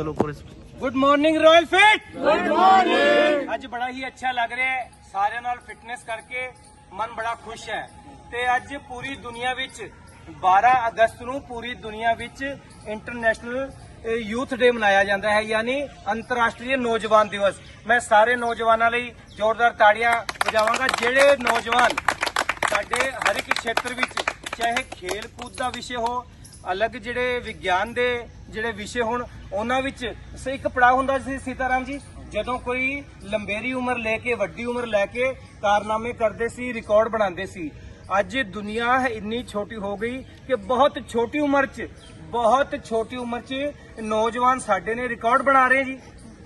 ਚਲੋ course good morning royal fit good morning ਅੱਜ ਬੜਾ ਹੀ ਅੱਛਾ ਲੱਗ ਰਿਹਾ ਹੈ। ਸਾਰਿਆਂ ਨਾਲ ਫਿਟਨੈਸ ਕਰਕੇ ਮਨ ਬੜਾ ਖੁਸ਼ ਹੈ। ਤੇ ਅੱਜ ਪੂਰੀ ਦੁਨੀਆ ਵਿੱਚ 12 ਅਗਸਤ ਨੂੰ ਪੂਰੀ ਦੁਨੀਆ ਵਿੱਚ ਇੰਟਰਨੈਸ਼ਨਲ ਯੂਥ ਡੇ ਮਨਾਇਆ ਜਾਂਦਾ ਹੈ ਯਾਨੀ ਅੰਤਰਰਾਸ਼ਟਰੀ ਨੌਜਵਾਨ ਦਿਵਸ। ਮੈਂ ਸਾਰੇ ਨੌਜਵਾਨਾਂ ਲਈ ਜ਼ੋਰਦਾਰ ਤਾੜੀਆਂ ਵਜਾਵਾਂਗਾ। ਜਿਹੜੇ ਨੌਜਵਾਨ ਸਾਡੇ ਹਰ ਇੱਕ ਖੇਤਰ ਵਿੱਚ ਚਾਹੇ ਖੇਲ ਕੂਦ ਦਾ ਵਿਸ਼ੇ ਹੋ ਅਲੱਗ ਜਿਹੜੇ ਵਿਗਿਆਨ ਦੇ ਜਿਹੜੇ ਵਿਸ਼ੇ ਹੋਣ, ਉਹਨਾਂ ਵਿੱਚ ਸ- ਇੱਕ ਪੜਾਅ ਹੁੰਦਾ ਸੀ ਸੀਤਾਰਾਮ ਜੀ, ਜਦੋਂ ਕੋਈ ਲੰਬੇਰੀ ਉਮਰ ਲੈ ਕੇ, ਵੱਡੀ ਉਮਰ ਲੈ ਕੇ ਕਾਰਨਾਮੇ ਕਰਦੇ ਸੀ, ਰਿਕਾਰਡ ਬਣਾਉਂਦੇ ਸੀ। ਅੱਜ ਦੁਨੀਆ ਇੰਨੀ ਛੋਟੀ ਹੋ ਗਈ ਕਿ ਬਹੁਤ ਛੋਟੀ ਉਮਰ 'ਚ, ਬਹੁਤ ਛੋਟੀ ਉਮਰ 'ਚ ਨੌਜਵਾਨ ਸਾਡੇ ਨੇ ਰਿਕਾਰਡ ਬਣਾ ਰਹੇ ਜੀ।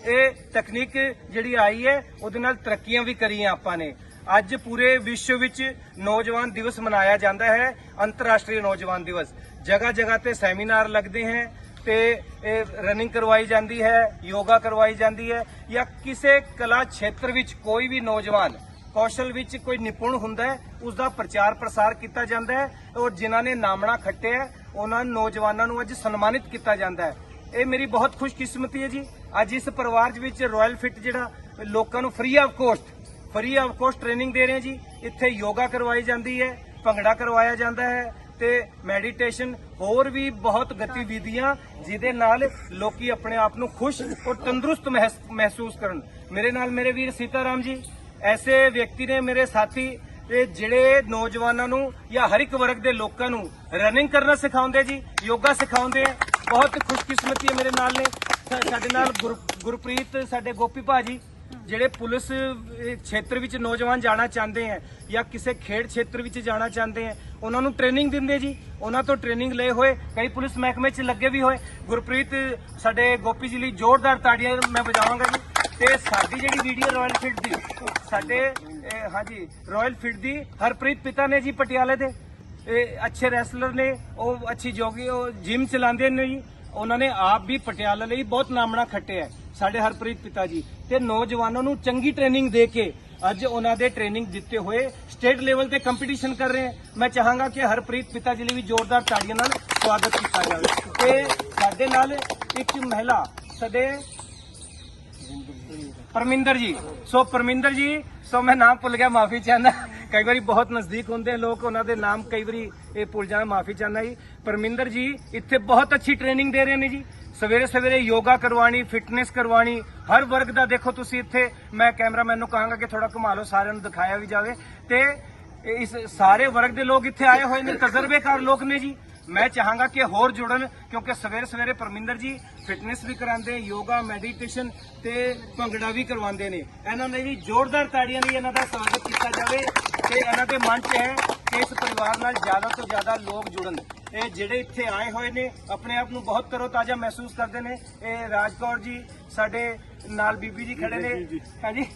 ਇਹ ਤਕਨੀਕ ਜਿਹੜੀ ਆਈ ਹੈ, ਉਹਦੇ ਨਾਲ ਤਰੱਕੀਆਂ ਵੀ ਕਰੀਆਂ ਆਪਾਂ ਨੇ। ਅੱਜ ਪੂਰੇ ਵਿਸ਼ਵ ਵਿੱਚ ਨੌਜਵਾਨ ਦਿਵਸ ਮਨਾਇਆ ਜਾਂਦਾ ਹੈ, ਅੰਤਰਰਾਸ਼ਟਰੀ ਨੌਜਵਾਨ ਦਿਵਸ। ਜਗ੍ਹਾ ਜਗ੍ਹਾ ਤੇ ਸੈਮੀਨਾਰ ਲੱਗਦੇ ਹਨ ਤੇ ਰਨਿੰਗ ਕਰਵਾਈ ਜਾਂਦੀ ਹੈ, ਯੋਗਾ ਕਰਵਾਈ ਜਾਂਦੀ ਹੈ ਜਾਂ ਕਿਸੇ ਕਲਾ ਖੇਤਰ ਵਿੱਚ ਕੋਈ ਵੀ ਨੌਜਵਾਨ ਕੌਸ਼ਲ ਵਿੱਚ ਕੋਈ ਨਿਪੁੰਨ ਹੁੰਦਾ ਹੈ ਉਸ ਦਾ ਪ੍ਰਚਾਰ ਪ੍ਰਸਾਰ ਕੀਤਾ ਜਾਂਦਾ ਹੈ ਔਰ ਜਿਨ੍ਹਾਂ ਨੇ ਨਾਮਣਾ ਖੱਟਿਆ ਉਹਨਾਂ ਨੌਜਵਾਨਾਂ ਨੂੰ ਅੱਜ ਸਨਮਾਨਿਤ ਕੀਤਾ ਜਾਂਦਾ ਹੈ। ਇਹ ਮੇਰੀ ਬਹੁਤ ਖੁਸ਼ਕਿਸਮਤੀ ਹੈ ਜੀ। ਅੱਜ ਇਸ ਪਰਿਵਾਰ ਵਿੱਚ ਰਾਇਲ ਫਿਟ ਜਿਹੜਾ ਲੋਕਾਂ ਨੂੰ free of cost free of cost training ਦੇ ਰਹੇ ਜੀ। ਇੱਥੇ ਯੋਗਾ ਕਰਵਾਈ ਜਾਂਦੀ ਹੈ, ਭੰਗੜਾ ਕਰਵਾਇਆ ਜਾਂਦਾ ਹੈ ਤੇ ਮੈਡੀਟੇਸ਼ਨ ਹੋਰ ਵੀ ਬਹੁਤ ਗਤੀਵਿਧੀਆਂ ਜਿਹਦੇ ਨਾਲ ਲੋਕੀ ਆਪਣੇ ਆਪ ਨੂੰ ਖੁਸ਼ ਔਰ ਤੰਦਰੁਸਤ ਮਹਿਸੂਸ ਕਰਨ। ਮੇਰੇ ਨਾਲ ਮੇਰੇ ਵੀਰ ਸੀਤਾਰਾਮ ਜੀ, ਐਸੇ ਵਿਅਕਤੀ ਨੇ ਮੇਰੇ ਸਾਥੀ ਤੇ ਜਿਹੜੇ ਨੌਜਵਾਨਾਂ ਨੂੰ ਜਾਂ ਹਰ ਇੱਕ ਵਰਗ ਦੇ ਲੋਕਾਂ ਨੂੰ ਰਨਿੰਗ ਕਰਨਾ ਸਿਖਾਉਂਦੇ ਜੀ, ਯੋਗਾ ਸਿਖਾਉਂਦੇ ਆ। ਬਹੁਤ ਖੁਸ਼ਕਿਸਮਤੀ ਹੈ ਮੇਰੇ ਨਾਲ ਨੇ। ਸਾਡੇ ਨਾਲ ਗੁਰ- ਗੁਰਪ੍ਰੀਤ, ਸਾਡੇ ਗੋਪੀ ਭਾਜੀ ਜਿਹੜੇ ਪੁਲਿਸ ਖੇਤਰ ਵਿੱਚ ਨੌਜਵਾਨ ਜਾਣਾ ਚਾਹੁੰਦੇ ਆ ਜਾਂ ਕਿਸੇ ਖੇਡ ਖੇਤਰ ਵਿੱਚ ਜਾਣਾ ਚਾਹੁੰਦੇ ਆ ਉਹਨਾਂ ਨੂੰ ਟ੍ਰੇਨਿੰਗ ਦਿੰਦੇ ਜੀ। ਉਹਨਾਂ ਤੋਂ ਟ੍ਰੇਨਿੰਗ ਲਏ ਹੋਏ, ਕਈ ਪੁਲਿਸ ਮਹਿਕਮੇ 'ਚ ਲੱਗੇ ਵੀ ਹੋਏ। ਗੁਰਪ੍ਰੀਤ, ਸਾਡੇ ਗੋਪੀ ਜੀ ਲਈ ਜ਼ੋਰਦਾਰ ਤਾੜੀਆਂ ਮੈਂ ਵਜਾਵਾਂਗਾ ਜੀ। ਤੇ ਸਾਡੀ ਜਿਹੜੀ ਵੀਡੀਓ ਰਾਇਲ ਫਿਟ ਦੀ, ਸਾਡੇ ਹਾਂਜੀ ਰਾਇਲ ਫਿਟ ਦੀ ਹਰਪ੍ਰੀਤ ਪਿਤਾ ਨੇ ਜੀ ਪਟਿਆਲੇ ਦੇ। ਇਹ ਅੱਛੇ ਰੈਸਲਰ ਨੇ, ਉਹ ਅੱਛੀ ਜੋਗੀ ਉਹ ਜਿਮ ਚਲਾਉਂਦੇ ਨੇ ਜੀ। ਉਹਨਾਂ ਨੇ ਆਪ ਵੀ ਪਟਿਆਲਾ ਲਈ ਬਹੁਤ ਨਾਮਣਾ ਖੱਟਿਆ ਹੈ। ਸਾਡੇ ਹਰਪ੍ਰੀਤ ਪਿਤਾ ਜੀ ਤੇ ਨੌਜਵਾਨਾਂ ਨੂੰ ਚੰਗੀ ਟ੍ਰੇਨਿੰਗ ਦੇ ਕੇ ਅੱਜ ਉਹਨਾਂ ਦੇ ਟ੍ਰੇਨਿੰਗ ਦਿੱਤੇ ਹੋਏ ਸਟੇਟ ਲੈਵਲ ਤੇ ਕੰਪੀਟੀਸ਼ਨ ਕਰ ਰਹੇ ਮੈਂ ਚਾਹਾਂਗਾ ਕਿ ਹਰਪ੍ਰੀਤ ਪਿਤਾ ਜੀ ਲਈ ਵੀ ਜ਼ੋਰਦਾਰ ਤਾੜੀਆਂ ਨਾਲ ਸਵਾਗਤ ਕੀਤਾ ਜਾਵੇ। ਤੇ ਸਾਡੇ ਨਾਲ ਇੱਕ ਮਹਿਲਾ, ਸਾਡੇ ਪਰਮਿੰਦਰ ਜੀ। ਸੋ ਪਰਮਿੰਦਰ ਜੀ, ਸੋ ਮੈਂ ਨਾਮ ਭੁੱਲ ਗਿਆ, ਮਾਫੀ ਚਾਹੁੰਦਾ। ਕਈ ਵਾਰੀ ਬਹੁਤ ਨਜ਼ਦੀਕ ਹੁੰਦੇ ਆ ਲੋਕ, ਉਹਨਾਂ ਦੇ ਨਾਮ ਕਈ ਵਾਰੀ ਇਹ ਭੁੱਲ ਜਾਣਾ, ਮਾਫੀ ਚਾਹੁੰਦਾ ਜੀ। ਪਰਮਿੰਦਰ ਜੀ, ਇੱਥੇ ਬਹੁਤ ਅੱਛੀ ਟ੍ਰੇਨਿੰਗ ਦੇ ਰਹੇ ਨੇ ਜੀ। ਸਵੇਰੇ ਸਵੇਰੇ ਯੋਗਾ ਕਰਵਾਣੀ ਫਿਟਨੈਸ ਕਰਵਾਣੀ ਹਰ ਵਰਗ ਦਾ ਦੇਖੋ ਤੁਸੀਂ ਇੱਥੇ, ਮੈਂ ਕੈਮਰਾਮੈਨ ਨੂੰ ਕਹਾਂਗਾ ਕਿ ਥੋੜਾ ਘੁਮਾ ਲਓ, ਸਾਰਿਆਂ ਨੂੰ ਦਿਖਾਇਆ ਵੀ ਜਾਵੇ। ਤੇ ਇਸ ਸਾਰੇ ਵਰਗ ਦੇ ਲੋਕ ਇੱਥੇ ਆਏ ਹੋਏ ਨੇ, ਤਜਰਬੇਕਾਰ ਲੋਕ ਨੇ ਜੀ। ਮੈਂ ਚਾਹਾਂਗਾ ਕਿ ਹੋਰ ਜੁੜਨ, ਕਿਉਂਕਿ ਸਵੇਰੇ ਸਵੇਰੇ ਪਰਮਿੰਦਰ ਜੀ ਫਿਟਨੈਸ ਵੀ ਕਰਾਉਂਦੇ, ਯੋਗਾ ਮੈਡੀਟੇਸ਼ਨ ਤੇ ਭੰਗੜਾ ਵੀ ਕਰਵਾਉਂਦੇ ਨੇ। ਇਹਨਾਂ ਨੇ ਵੀ ਜ਼ੋਰਦਾਰ ਤਾੜੀਆਂ ਲਈ ਇਹਨਾਂ ਦਾ ਸਵਾਗਤ ਕੀਤਾ ਜਾਵੇ। ਤੇ ਇਹਨਾਂ ਦੇ ਮਨ 'ਚ ਹੈ ਕਿ ਇਸ ਪਰਿਵਾਰ ਨਾਲ ਜ਼ਿਆਦਾ ਤੋਂ ਜ਼ਿਆਦਾ ਲੋਕ ਜੁੜਨ ਇਹ ਜਿਹੜੇ ਇੱਥੇ ਆਏ ਹੋਏ ਨੇ ਆਪਣੇ ਆਪ ਨੂੰ ਬਹੁਤ ਤਰੋਤਾਜ਼ਾ ਮਹਿਸੂਸ ਕਰਦੇ ਨੇ ਇਹ ਰਾਜਕੌਰ ਜੀ ਸਾਡੇ ਨਾਲ ਬੀਬੀ ਜੀ ਖੜੇ ਨੇ ਹਾਂਜੀ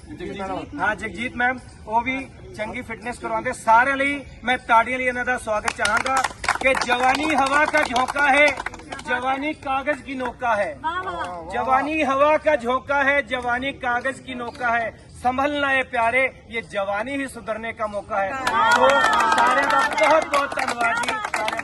ਹਾਂ ਜਗਜੀਤ ਮੈਮ ਉਹ ਵੀ ਚੰਗੀ ਫਿਟਨੈਸ ਕਰਵਾਉਂਦੇ ਸਾਰਿਆਂ ਲਈ ਮੈਂ ਤਾੜੀਆਂ ਲਈ ਇਹਨਾਂ ਦਾ ਸਵਾਗਤ ਚਾਹਾਂਗਾ कि जवानी हवा का झोंका है जवानी कागज की नौका है जवानी हवा का झोंका है जवानी कागज की नौका है ਸੰਭਲਣਾ ਹੈ ਪਿਆਰੇ ਇਹ ਜਵਾਨੀ ਹੀ ਸੁਧਰਨੇ ਦਾ ਮੌਕਾ ਹੈ। ਸੋ ਸਾਰਿਆਂ ਦਾ ਬਹੁਤ ਬਹੁਤ ਧੰਨਵਾਦ ਜੀ।